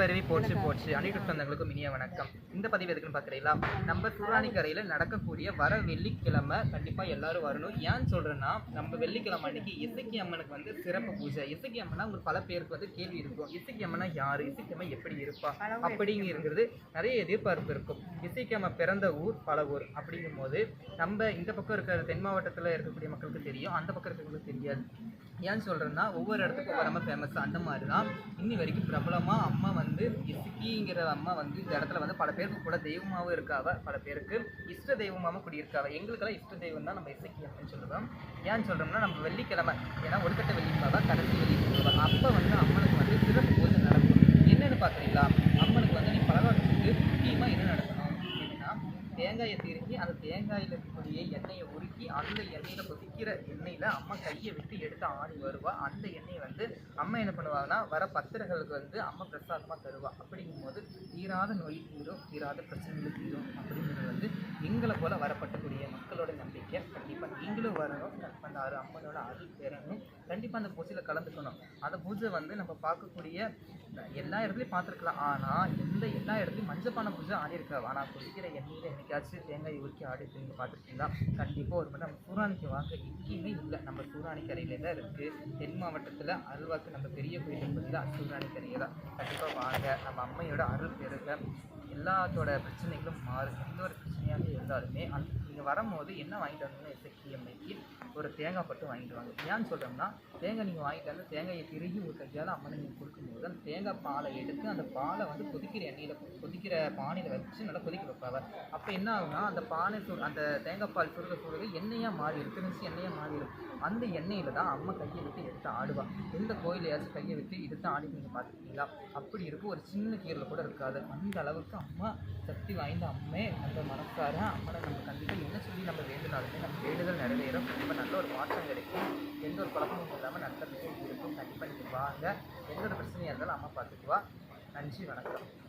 பருவி போச்சு போச்சு. அனைத்து சொந்தங்களுக்கும் இனிய வணக்கம். இந்த பதிவு எதுக்குன்னு பார்க்குறீங்களா? நம்ம சூராணிக்கரையில் நடக்கக்கூடிய வர வெள்ளிக்கிழமை கண்டிப்பாக எல்லாரும் வரணும். ஏன்னு சொல்கிறேன்னா நம்ம வெள்ளிக்கிழமை அன்னைக்கு இசக்கி அம்மனுக்கு வந்து சிறப்பு பூஜை. இசக்கி அம்மனா உங்களுக்கு பல பேருக்கு வந்து கேள்வி இருக்கும். இசக்கி அம்மனா யார்? இசக்கி அம்மன் எப்படி இருப்பா? அப்படிங்கிறது நிறைய எதிர்பார்ப்பு இருக்கும். இசைக்கு அம்மா பிறந்த ஊர் பல ஊர் அப்படிங்கும்போது நம்ம இந்த பக்கம் இருக்கிற தென் மாவட்டத்தில் இருக்கக்கூடிய மக்களுக்கு தெரியும். அந்த பக்கம் இருக்கிறவங்களுக்கு தெரியாது. ஏன்னு சொல்கிறேன்னா ஒவ்வொரு இடத்துக்கும் அம்மா ஃபேமஸ் அந்த மாதிரி தான் இன்னி வரைக்கும் பிரபலமாக அம்மா இசுக்கிங்கிற அம்மா வந்து இந்த இடத்துல வந்து பல பேருக்கு கூட தெய்வமாகவும் இருக்காவ பல பேருக்கு இஷ்ட தெய்வமாகவும் குடியிருக்காவ. எங்களுக்கெல்லாம் இஷ்ட தெய்வம் தான் நம்ம இசக்கி அப்படின்னு சொல்லுவோம் ஏன்னு சொல்கிறோம்னா நம்ம வெள்ளிக்கிழமை ஏன்னா ஒழுக்கட்ட வெள்ளிக்கிழமை கடைசி வெள்ளிக்கிழமை. அப்போ வந்து அம்மனுக்கு வந்து சிறப்பு பூஜை நடக்கும் என்னென்னு பார்க்குறீங்களா அம்மனுக்கு வந்து நீ பலகாரத்துக்கு முக்கியமாக என்ன நடக்கணும் அப்படின்னா தேங்காயை திருகி அந்த தேங்காயில் இருக்கக்கூடிய எண்ணெயை உருக்கி அந்த எண்ணெயில் கொதிக்கிற எண்ணெயில் அம்மா கையை விட்டு எடுத்து ஆடி வருவா. அந்த எண்ணெயை வந்து அம்மா என்ன பண்ணுவாங்கன்னா வர பத்திரங்களுக்கு வந்து அம்மா பிரசாதமாக தருவா. அப்படிங்கும்போது தீராத நோய் தீரும் தீராத பிரச்சனைகள் தீரும் அப்படிங்கிறது வந்து எங்களை போல வரப்பட்டு எஸ் கண்டிப்பாக நீங்களும் வரணும். அந்த அரு அம்மனோட அருள் பெறணும் கண்டிப்பாக அந்த பூஜையில் கலந்துக்கணும். அந்த பூஜை வந்து நம்ம பார்க்கக்கூடிய எல்லா இடத்துலையும் பார்த்துருக்கலாம். ஆனால் எந்த எல்லா இடத்துலையும் மஞ்சப்பான பூஜை ஆடி இருக்கா ஆனால் குளிக்கிற எண்ணெயில் என்னைக்காச்சும் தேங்காய் உருக்கி ஆடி நீங்கள் பார்த்துருக்கீங்களா? கண்டிப்பாக ஒரு மட்டும் நம்ம சூராணிக்கு வாங்க. எங்கேயுமே இல்லை. நம்ம சூராணி கரையில தான் இருக்குது தென் மாவட்டத்தில் அருள்வாக்கு நம்ம பெரிய கோயில் என்பதில் சூராணி தான். கண்டிப்பாக வாங்க. நம்ம அம்மையோட அருள் பெருக. எல்லாத்தோட பிரச்சனைகளும் மாறும். எந்த ஒரு பிரச்சனையாக அந் நீங்கள் வரும்போது என்ன வாங்கிட்டு வந்தீங்கன்னா இசக்கி ஒரு தேங்காய் பட்டு வாங்கிட்டு வாங்க. ஏன்னு சொல்கிறோம்னா தேங்காய் நீங்கள் வாங்கிட்டு வந்து தேங்காயை திருகி ஒரு கையால் அம்மனை நீங்கள் கொடுக்கும்போது அந்த தேங்காய் பாலை எடுத்து அந்த பாலை வந்து கொதிக்கிற எண்ணெயில் கொதிக்கிற பானையில் வச்சு நல்லா கொதிக்க வைப்பாங்க. அப்போ என்ன ஆகும்னா அந்த பானை சு அந்த தேங்காய் பால் சுருக சுருக எண்ணெயாக மாறிடும் திருச்சி எண்ணெயாக மாறிடும் அந்த எண்ணெயில் தான் அம்மா கையை விட்டு எடுத்து ஆடுவா. எந்த கோயிலையாச்சும் கையை விட்டு எடுத்து ஆடி நீங்கள் பார்த்துருக்கீங்களா? அப்படி இருக்கும் ஒரு சின்ன கீரல் கூட இருக்காது. அந்த அளவுக்கு அம்மா சக்தி வாய்ந்த அம்மே அந்த இருக்காரு. அம்மனை நம்ம கண்டிப்பாக என்ன சொல்லி நம்ம வேண்டுனாலுமே நம்ம வேண்டுதல் நிறைவேறும். கண்டிப்பாக நல்ல ஒரு மாற்றம் கிடைக்கும். எந்த ஒரு குழப்பமும் இல்லாமல் நல்ல விஷயம் இருக்கும். கண்டிப்பாக நீங்கள் வாங்க. எந்த ஒரு பிரச்சனையாக இருந்தாலும் அம்மா பார்த்துக்குவா. நன்றி வணக்கம்.